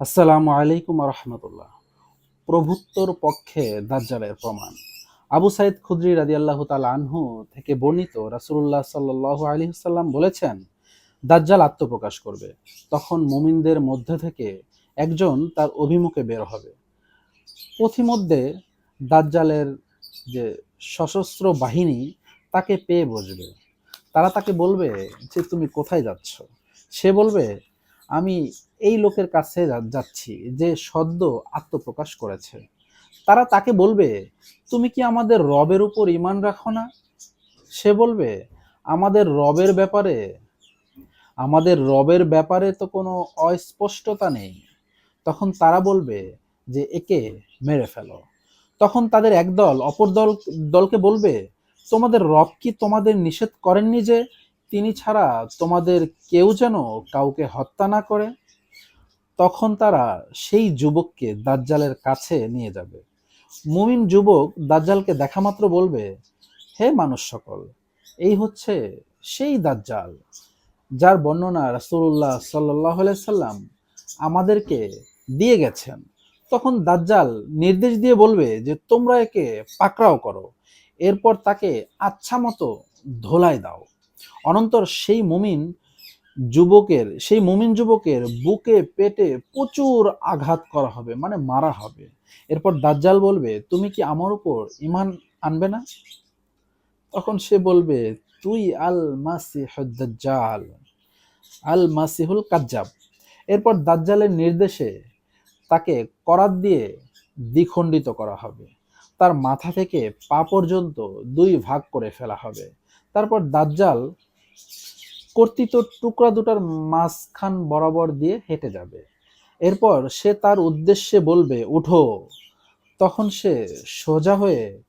আসসালামু আলাইকুম রহমতুল্লাহ। প্রভুত্বর পক্ষে দাজ্জালের প্রমাণ। আবু সাইদ খুদ্রি রাদি আল্লাহ আনহু থেকে বর্ণিত রাসুল্লাহ সাল্লাহ আলী সাল্লাম বলেছেন, দাজ্জাল আত্মপ্রকাশ করবে। তখন মুমিনদের মধ্যে থেকে একজন তার অভিমুখে বের হবে। পথিমধ্যে দাজ্জালের যে সশস্ত্র বাহিনী তাকে পেয়ে বসবে। তারা তাকে বলবে যে, তুমি কোথায় যাচ্ছ? সে বলবে আমি এই লোকের কাছে যাচ্ছি যে সদ্য আত্মপ্রকাশ করেছে। তারা তাকে বলবে, তুমি কি আমাদের রবের উপর ইমান রাখো না? সে বলবে, আমাদের রবের ব্যাপারে, আমাদের রবের ব্যাপারে তো কোনো অস্পষ্টতা নেই। তখন তারা বলবে যে, একে মেরে ফেলো। তখন তাদের একদল অপর দল, দলকে বলবে, তোমাদের রব কি তোমাদের নিষেধ করেননি যে তিনি ছাড়া তোমাদের কেউ যেন কাউকে হত্যা না করে, তখন তারা সেই যুবককে দাজ্জালের কাছে নিয়ে যাবে। মুমিন যুবক দাজ্জালকে দেখা মাত্র বলবে, হে মানুষ সকল, এই হচ্ছে সেই দাজ্জাল, যার বর্ণনা রাসূলুল্লাহ সাল্লাহ সাল্লাম আমাদেরকে দিয়ে গেছেন। তখন দাজ্জাল নির্দেশ দিয়ে বলবে যে, তোমরা একে পাকড়াও করো, এরপর তাকে আচ্ছা মতো ধোলাই দাও। অনন্তর সেই মুমিন যুবকের, সেই মুমিন যুবকের বুকে, পেটে প্রচুর আঘাত করা হবে মানে মারা হবে। এরপর দাজ্জাল বলবে, তুমি কি আমার উপর ইমান আনবে না? তখন সে বলবে, তুই আল মাসিহ দাজ্জাল আল মাসিহুল কাজ্জাব। এরপর দাজ্জালের নির্দেশে তাকে করাত দিয়ে দ্বিখণ্ডিত করা হবে। তার মাথা থেকে পা পর্যন্ত দুই ভাগ করে ফেলা হবে। তারপর দাজ্জাল কর্তৃত টুকরা দুটার মাঝখান বরাবর দিয়ে হেঁটে যাবে। এরপর সে তার উদ্দেশ্যে বলবে, উঠো। তখন সে সোজা হয়ে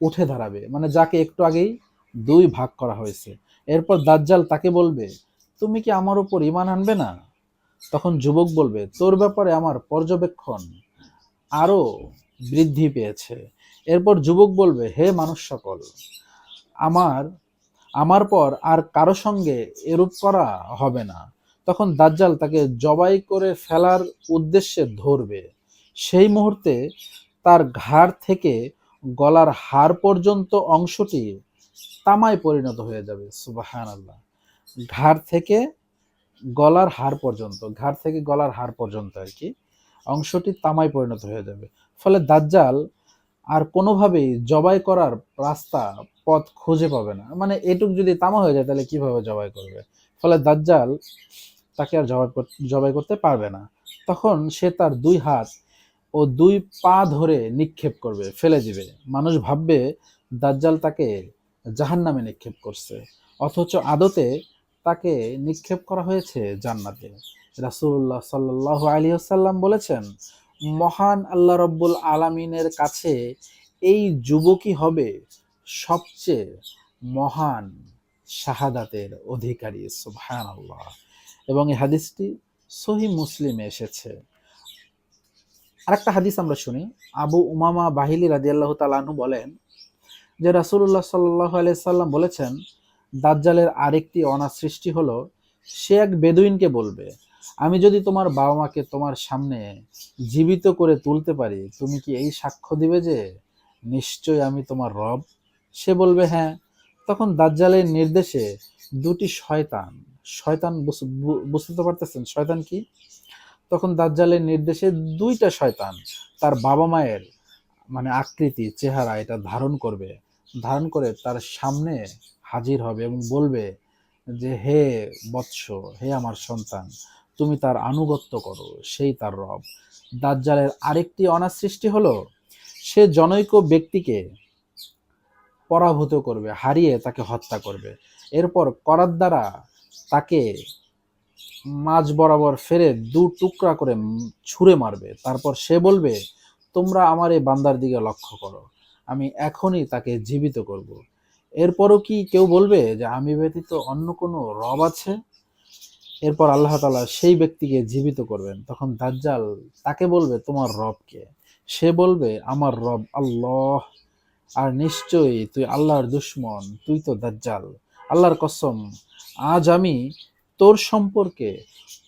উঠে দাঁড়াবে। মানে যাকে একটু আগেই দুই ভাগ করা হয়েছে। এরপর দাজ্জাল তাকে বলবে, তুমি কি আমার উপর ইমান আনবে না? তখন যুবক বলবে, তোর ব্যাপারে আমার পর্যবেক্ষণ আরও বৃদ্ধি পেয়েছে। এরপর যুবক বলবে, হে মানুষ সকল, আমার আমার পর আর কারও সঙ্গে এরূপ করা হবে না। তখন দাজ্জাল তাকে জবাই করে ফেলার উদ্দেশ্যে ধরবে। সেই মুহূর্তে তার ঘাড় থেকে গলার হাড় পর্যন্ত অংশটি তামায় পরিণত হয়ে যাবে সুবাহান আল্লাহ ঘাড় থেকে গলার হাড় পর্যন্ত, ঘাড় থেকে গলার হাড় পর্যন্ত আর কি, অংশটি তামায় পরিণত হয়ে যাবে। ফলে দাজ্জাল আর কোনোভাবেই জবাই করার রাস্তা পথ খুঁজে পাবে না। মানে এটুক যদি তামা হয়ে যায়, তাহলে কীভাবে জবাই করবে? ফলে দাজ্জাল তাকে আর জবাই জবাই করতে পারবে না। তখন সে তার দুই হাত ও দুই পা ধরে নিক্ষেপ করবে, ফেলে দিবে। মানুষ ভাববে দাজ্জাল তাকে জাহান্নামে নিক্ষেপ করছে। অথচ আদতে তাকে নিক্ষেপ করা হয়েছে জান্নাতে। রাসূলুল্লাহ সাল্লাহ আলী আসাল্লাম বলেছেন, মহান আল্লাহ রব্বুল আলামিনের কাছে এই যুবকই হবে সবচেয়ে মহান শাহাদাতের অধিকারী সুবহান আল্লাহ এবং এই হাদিসটি সহি মুসলিমে এসেছে। আরেকটা হাদিস আমরা শুনি। আবু উমামা বাহিলি রাদিয়াল্লাহু তাআলাহু বলেন যে, রাসূলুল্লাহ সাল্লাহ সাল্লাম বলেছেন, দাজ্জালের আরেকটি অনাসৃষ্টি হলো, সে এক বেদুইনকে বলবে, আমি যদি তোমার বাবা মাকে তোমার সামনে জীবিত করে তুলতে পারি, তুমি কি এই সাক্ষ্য দিবে যে নিশ্চয় আমি তোমার রব সে বলবে হ্যাঁ। তখন দাজ্জালের নির্দেশে দুটি শয়তান শয়তান বুঝতে তো পারতেছেন? শয়তান কি? তখন দাজ্জালের নির্দেশে দুইটা শয়তান তার বাবা মায়ের মানে আকৃতি, চেহারা এটা ধারণ করবে। ধারণ করে তার সামনে হাজির হবে এবং বলবে যে, হে বৎস, হে আমার সন্তান, তুমি তার আনুগত্য করো, সেই তার রব। দাজ্জালের আরেকটি অনাসৃষ্টি হলো, সে জনৈক ব্যক্তিকে পরাভূত করবে, হারিয়ে তাকে হত্যা করবে। এরপর করার দ্বারা তাকে মাঝ বরাবর ফেরে দু টুকরা করে ছুঁড়ে মারবে। তারপর সে বলবে, তোমরা আমার এই বান্দার দিকে লক্ষ্য করো, আমি এখনই তাকে জীবিত করব। এরপরও কি কেউ বলবে যে, আমি ব্যতীত অন্য কোনো রব আছে? এরপর আল্লাহ তাআলা সেই ব্যক্তিকে জীবিত করবেন। তখন দাজ্জাল তাকে বলবে, তোমার রবকে সে বলবে, আমার রব আল্লাহ। আর নিশ্চয়ই তুই আল্লাহর দুশ্মন, তুই তো দাজ্জাল। আল্লাহর কসম, আজ আমি তোর সম্পর্কে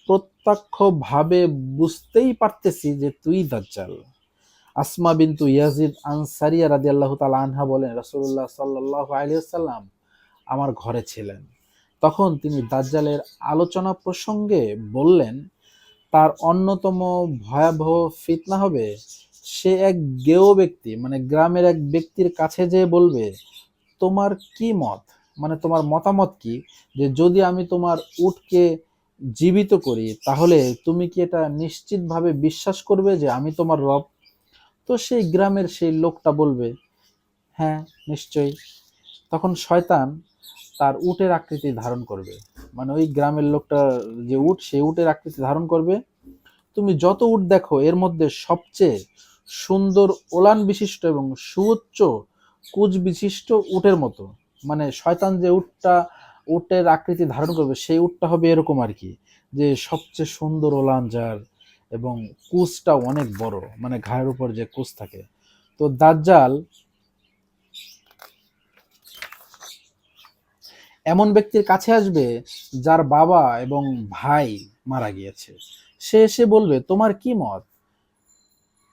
প্রত্যেক প্রত্যক্ষভাবে বুঝতেই পারতেছি যে তুই দাজ্জাল। আসমা বিন্তু ইয়াজিদ আনসারিয়া রাদিয়াল্লাহু তাআলা আনহা বলেন, রাসূলুল্লাহ সাল্লাল্লাহু আলাইহি ওয়াসাল্লাম আমার ঘরে ছিলেন। তখন তিনি দাজ্জালের আলোচনা প্রসঙ্গে বললেন, তার অন্যতম ভয়াবহ ফিতনা হবে সে এক গেও ব্যক্তি মানে গ্রামের এক ব্যক্তির কাছে যেয়ে বলবে, তোমার কি মত? মানে তোমার মতামত কি? যে যদি আমি তোমার উটকে জীবিত করি, তাহলে তুমি কি এটা নিশ্চিতভাবে বিশ্বাস করবে যে আমি তোমার রব? তো সেই গ্রামের সেই লোকটা বলবে হ্যাঁ নিশ্চয়ই। তখন শয়তান তার উটের আকৃতি ধারণ করবে। মানে ওই গ্রামের লোকটা যে উট, সেই উটের আকৃতি ধারণ করবে। তুমি যত উট দেখো, এর মধ্যে সবচেয়ে সুন্দর ওলান বিশিষ্ট এবং সুউচ্চ কুচ বিশিষ্ট উটের মতো। মানে শয়তান যে উটটা, উটের আকৃতি ধারণ করবে, সেই উটটা হবে এরকম আর কি, যে সবচেয়ে সুন্দর ওলান যার এবং কুচটা অনেক বড় মানে ঘায়ের উপর যে কুচ থাকে। তো দাজ্জাল এমন ব্যক্তির কাছে আসবে যার বাবা এবং ভাই মারা গিয়েছে। সে এসে বলবে, তোমার কি মত?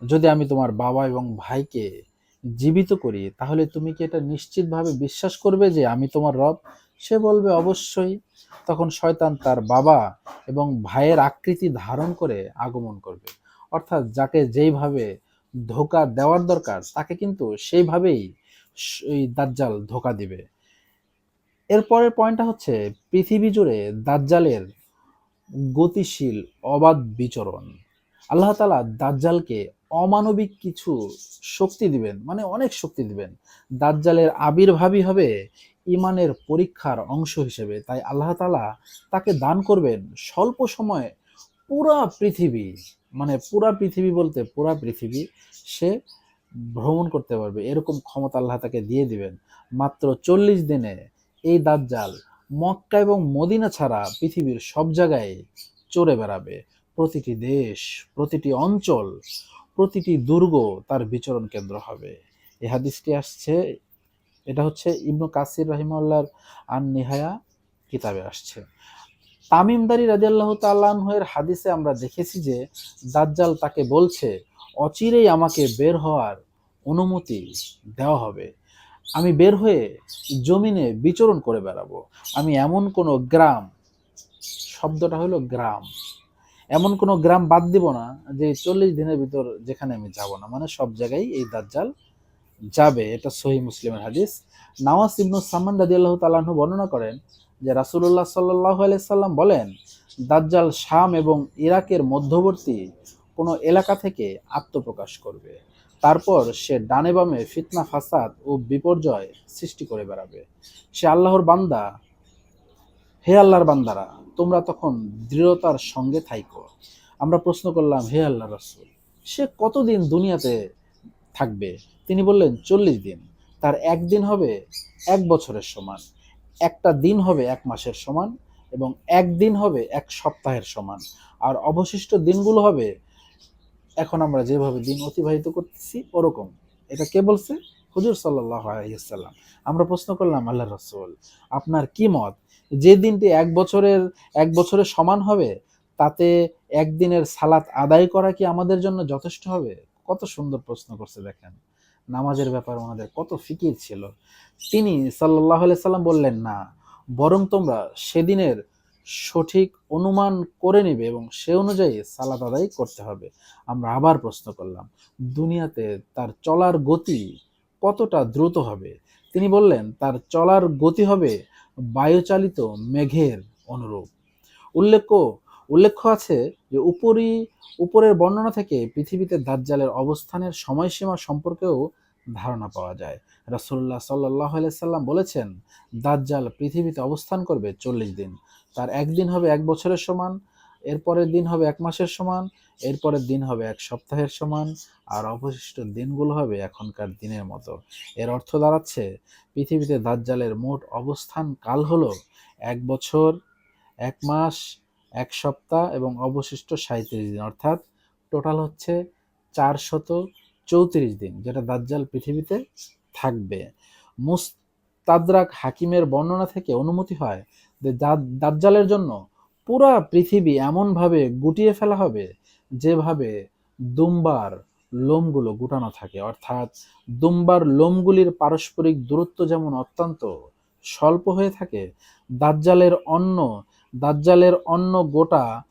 যদি আমি তোমার বাবা এবং ভাইকে জীবিত করি, তাহলে তুমি কি এটা নিশ্চিতভাবে বিশ্বাস করবে যে আমি তোমার রব? সে বলবে, অবশ্যই। তখন শয়তান তার বাবা এবং ভাইয়ের আকৃতি ধারণ করে আগমন করবে। অর্থাৎ যাকে যেইভাবে ধোকা দেওয়ার দরকার, তাকে কিন্তু সেইভাবেই এই দাজ্জাল ধোকা দিবে। এরপরের পয়েন্টটা হচ্ছে পৃথিবী জুড়ে দাজ্জালের গতিশীল অবাধ বিচরণ। আল্লাহ তালা দাজ্জালকে অমানবিক কিছু শক্তি দিবেন মানে অনেক শক্তি দিবেন। দাজ্জালের আবির্ভাবই হবে ইমানের পরীক্ষার অংশ হিসেবে। তাই আল্লাহ তালা তাকে দান করবেন স্বল্প সময়ে পুরা পৃথিবী মানে পুরা পৃথিবী বলতে পুরা পৃথিবী সে ভ্রমণ করতে পারবে। এরকম ক্ষমতা আল্লাহ তাকে দিয়ে দিবেন। মাত্র চল্লিশ দিনে এই দাজ্জাল মক্কা এবং মদিনা ছাড়া পৃথিবীর সব জায়গায় চড়ে বেড়াবে। প্রতিটি দেশ, প্রতিটি অঞ্চল প্রতিটি দুর্গ তার বিচরণ কেন্দ্র হবে। এই হাদিসটি আসছে, এটা হচ্ছে ইবনু কাসির রহিমাল্লাহর আন নিহায়া কিতাবে আসছে। তামিমদারি রাজিয়াল্লাহ তাল্লাহের হাদিসে আমরা দেখেছি যে, দাজ্জাল তাকে বলছে, অচিরেই আমাকে বের হওয়ার অনুমতি দেওয়া হবে। আমি বের হয়ে জমিনে বিচরণ করে বেড়াবো। আমি এমন কোনো গ্রাম, শব্দটা হলো গ্রাম। এমন কোনো গ্রাম বাদ দিব না যে চল্লিশ দিনের ভিতর যেখানে আমি যাব না। মানে সব জায়গায় এই দাজ্জাল যাবে, এটা সহি মুসলিমের হাদিস। নাওয়াজ ইবনু সামান রাজি আল্লাহ তালাহ বর্ণনা করেন যে রাসুল্লাহ সাল্লাহ সাল্লাম বলেন, দাজ্জাল শাম এবং ইরাকের মধ্যবর্তী কোনো এলাকা থেকে আত্মপ্রকাশ করবে। তারপর সে ডানে বামে ফিতনা, ফাসাদ ও বিপর্যয় সৃষ্টি করে বেড়াবে। সে আল্লাহর বান্দা। হে আল্লাহর বান্দারা তোমরা তখন দৃঢ়তার সঙ্গে থাইকো। আমরা প্রশ্ন করলাম, হে আল্লাহ রসুল, সে কতদিন দুনিয়াতে থাকবে? তিনি বললেন, চল্লিশ দিন। তার একদিন হবে এক বছরের সমান, একটা দিন হবে এক মাসের সমান, এবং একদিন হবে এক সপ্তাহের সমান। আর অবশিষ্ট দিনগুলো হবে, এখন আমরা যেভাবে দিন অতিবাহিত করতেছি, ওরকম। এটা কে বলছে? হুজুর সাল্লাহ আলাইসাল্লাম আমরা প্রশ্ন করলাম আল্লাহ রসুল, আপনার কি মত? যে দিনটি এক বছরের এক বছরের সমান হবে, তাতে একদিনের সালাত আদায় করা কি আমাদের জন্য যথেষ্ট হবে? কত সুন্দর প্রশ্ন করছে দেখেন। নামাজের ব্যাপারে ওনাদের কত ফিকির ছিল। তিনি সাল্লাহ সাল্লাম বললেন, না, বরং তোমরা সেদিনের সঠিক অনুমান করে নেবে এবং সে অনুযায়ী সালাদ আদায় করতে হবে। আমরা আবার প্রশ্ন করলাম, দুনিয়াতে তার চলার গতি কতটা দ্রুত হবে? তিনি বললেন, তার চলার গতি হবে বায়ুচালিত মেঘের অনুরূপ। উল্লেখ্য উল্লেখ্য আছে যে উপরি, উপরের বর্ণনা থেকে পৃথিবীতে দাজ্জালের অবস্থানের সময়সীমা সম্পর্কেও ধারণা পাওয়া যায়। রাসুল্লাহ সাল্লাহ সাল্লাম বলেছেন, দাজ্জাল পৃথিবীতে অবস্থান করবে চল্লিশ দিন। তার একদিন হবে এক বছরের সমান, এরপরের দিন হবে এক মাসের সমান, এরপরের দিন হবে এক সপ্তাহের সমান আর অবশিষ্ট দিনগুলো হবে এখনকার দিনের মতো। এর অর্থ দাঁড়াচ্ছে, পৃথিবীতে দাজ্জালের মোট অবস্থান কাল হলো এক বছর, এক মাস, এক সপ্তাহ এবং অবশিষ্ট সাঁত্রিশ দিন। অর্থাৎ টোটাল হচ্ছে চারশত চৌত্রিশ দিন, যেটা দাজ্জাল পৃথিবীতে থাকবে। মুস্তাদরাক হাকিমের বর্ণনা থেকে অনুমতি হয় যে দাজ্জালের জন্য পুরা পৃথিবী এমনভাবে গুটিয়ে ফেলা হবে যেভাবে দুম্বার লোমগুলো গুটানো থাকে। অর্থাৎ দুম্বার লোমগুলির পারস্পরিক দূরত্ব যেমন অত্যন্ত স্বল্প হয়ে থাকে, দাজ্জালের অন্ন, দাজ্জালের অন্য গোটা,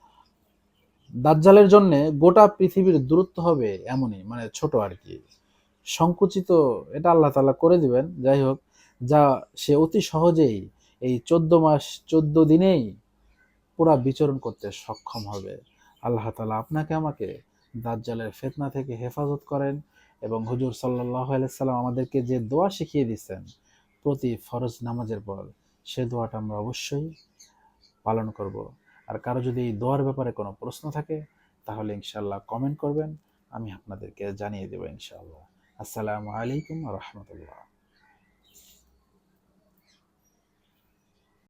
দাজ্জালের জন্য গোটা পৃথিবীর দূরত্ব হবে এমনই মানে ছোট আর কি। সংকুচিত এটা আল্লাহ তাআলা করে দিবেন। যাই হোক, যা সে অতি সহজেই এই চোদ্দ মাস, চোদ্দ দিনেই পুরা বিচরণ করতে সক্ষম হবে। আল্লাহ তালা আপনাকে আমাকে দাজ্জালের ফেতনা থেকে হেফাজত করেন এবং হুজুর সাল্লাহ সাল্লাম আমাদেরকে যে দোয়া শিখিয়ে দিচ্ছেন প্রতি ফরজ নামাজের পর, সে দোয়াটা আমরা অবশ্যই পালন করব। আর কারও যদি এই দোয়ার ব্যাপারে কোনো প্রশ্ন থাকে, তাহলে ইনশাল্লাহ কমেন্ট করবেন, আমি আপনাদেরকে জানিয়ে দেবো ইনশাআল্লাহ। আসসালামু আলাইকুম রহমতুল্লাহ।